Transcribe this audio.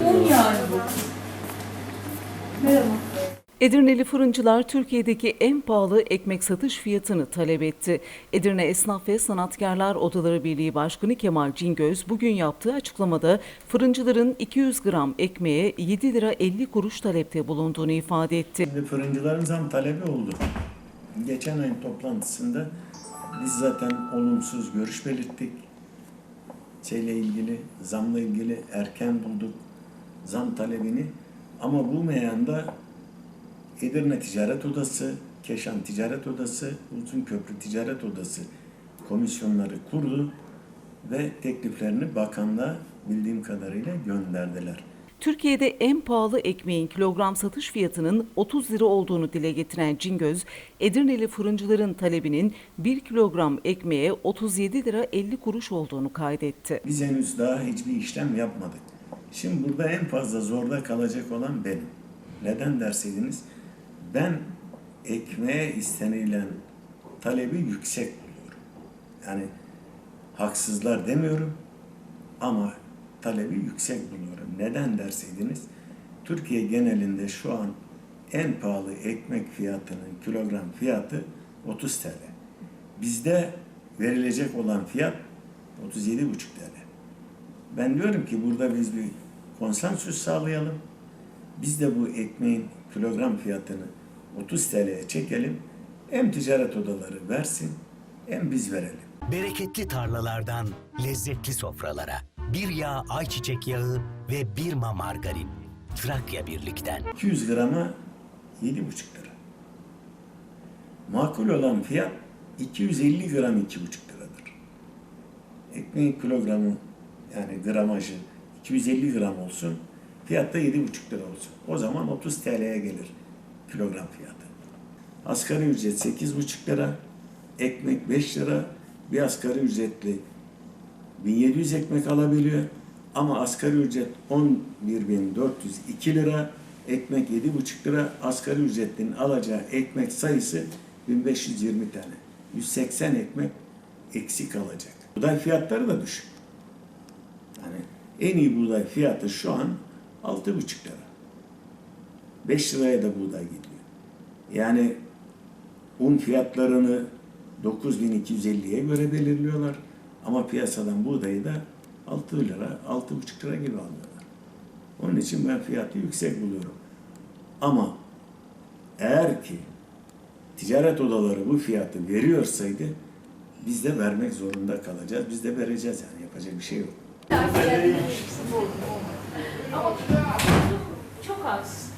Un yani bu. Merhaba. Edirneli fırıncılar Türkiye'deki en pahalı ekmek satış fiyatını talep etti. Edirne Esnaf ve Sanatkarlar Odaları Birliği Başkanı Kemal Cingöz bugün yaptığı açıklamada fırıncıların 200 gram ekmeğe 7 lira 50 kuruş talepte bulunduğunu ifade etti. Şimdi fırıncıların zam talebi oldu. Geçen ayın toplantısında biz zaten olumsuz görüş belirttik. Şeyle ilgili, zamla ilgili erken bulduk zam talebini. Ama bu meyanda Edirne Ticaret Odası, Keşan Ticaret Odası, Uzunköprü Ticaret Odası komisyonları kurdu ve tekliflerini bakanlığa bildiğim kadarıyla gönderdiler. Türkiye'de en pahalı ekmeğin kilogram satış fiyatının 30 lira olduğunu dile getiren Cingöz, Edirneli fırıncıların talebinin 1 kilogram ekmeğe 37 lira 50 kuruş olduğunu kaydetti. Biz henüz daha hiçbir işlem yapmadık. Şimdi burada en fazla zorda kalacak olan benim. Neden derseydiniz, ben ekmeğe istenilen talebi yüksek buluyorum. Yani haksızlar demiyorum ama talebi yüksek buluyorum. Neden derseydiniz, Türkiye genelinde şu an en pahalı ekmek fiyatının kilogram fiyatı 30 TL. Bizde verilecek olan fiyat 37,5 TL. Ben diyorum ki burada biz bir konsensüs sağlayalım. Biz de bu ekmeğin kilogram fiyatını 30 TL'ye çekelim. Hem ticaret odaları versin hem biz verelim. Bereketli tarlalardan lezzetli sofralara. Bir yağ ayçiçek yağı ve bir ma margarin. Trakya Birlik'ten. 200 grama 7,5 lira. Makul olan fiyat 250 gram 2,5 liradır. Ekmeğin kilogramı yani gramajı 250 gram olsun, fiyat da 7,5 lira olsun. O zaman 30 TL'ye gelir kilogram fiyatı. Asgari ücret 8,5 lira, ekmek 5 lira, bir asgari ücretli 1700 ekmek alabiliyor. Ama asgari ücret 11.402 lira, ekmek 7,5 lira, asgari ücretlinin alacağı ekmek sayısı 1520 tane. 180 ekmek eksik alacak. Buğday fiyatları da düşük. En iyi buğday fiyatı şu an 6,5 lira. 5 liraya da buğday gidiyor. Yani un fiyatlarını 9250'ye göre belirliyorlar. Ama piyasadan buğdayı da 6 lira, 6,5 lira gibi alıyorlar. Onun için ben fiyatı yüksek buluyorum. Ama eğer ki ticaret odaları bu fiyatı veriyorsaydı biz de vermek zorunda kalacağız. Biz de vereceğiz yani yapacak bir şey yok. Ama çok az.